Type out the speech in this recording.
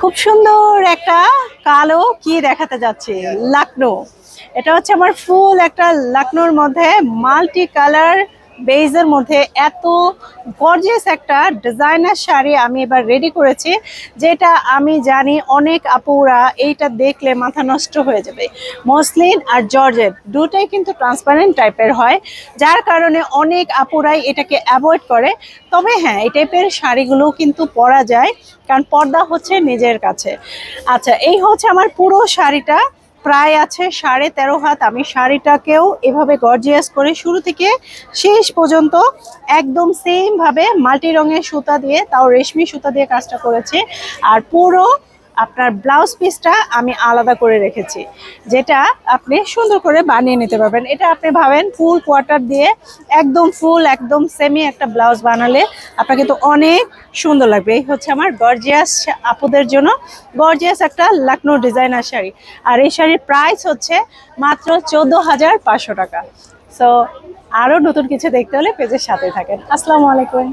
খুব সুন্দর একটা কালো কি দেখাতে যাচ্ছে? লাকনো এটা হচ্ছে আমার ফুল একটা লাকনোর মধ্যে মাল্টি কালার বেজের মধ্যে এত গর্জিয়াস একটা ডিজাইনার শাড়ি আমি এবার রেডি করেছি, যেটা আমি জানি অনেক আপুরা এইটা দেখলে মাথা নষ্ট হয়ে যাবে। মসলিন আর জর্জেট দুটাই কিন্তু ট্রান্সপারেন্ট টাইপের হয়, যার কারণে অনেক আপুরাই এটাকে অ্যাভয়েড করে। তবে হ্যাঁ এই টাইপের শাড়িগুলো কিন্তু পরা যায়, কারণ পর্দা হচ্ছে নিজের কাছে। আচ্ছা এই হচ্ছে আমার পুরো শাড়িটা। প্রায় আছে সাড়ে তেরো হাত। আমি শাড়িটাকেও এভাবে গর্জিয়াস করে শুরু থেকে শেষ পর্যন্ত একদম সেমভাবে মাল্টি রঙের সুতা দিয়ে, তাও রেশমি সুতা দিয়ে কাজটা করেছি। আর পুরো আপনার ব্লাউজ পিসটা আমি আলাদা করে রেখেছি, যেটা আপনি সুন্দর করে বানিয়ে নিতে পারবেন। এটা আপনি ভাবেন ফুল কোয়ার্টার দিয়ে একদম ফুল একদম সেমি একটা ব্লাউজ বানালে আপনার কিন্তু অনেক সুন্দর লাগবে। এই হচ্ছে আমার গর্জিয়াস আপুদের জন্য গর্জিয়াস একটা লাকনো ডিজাইনার শাড়ি। আর এই শাড়ির প্রাইস হচ্ছে মাত্র চোদ্দ হাজার পাঁচশো টাকা। সো আরও নতুন কিছু দেখতে হলে পেজের সাথে থাকেন। আসসালামু আলাইকুম।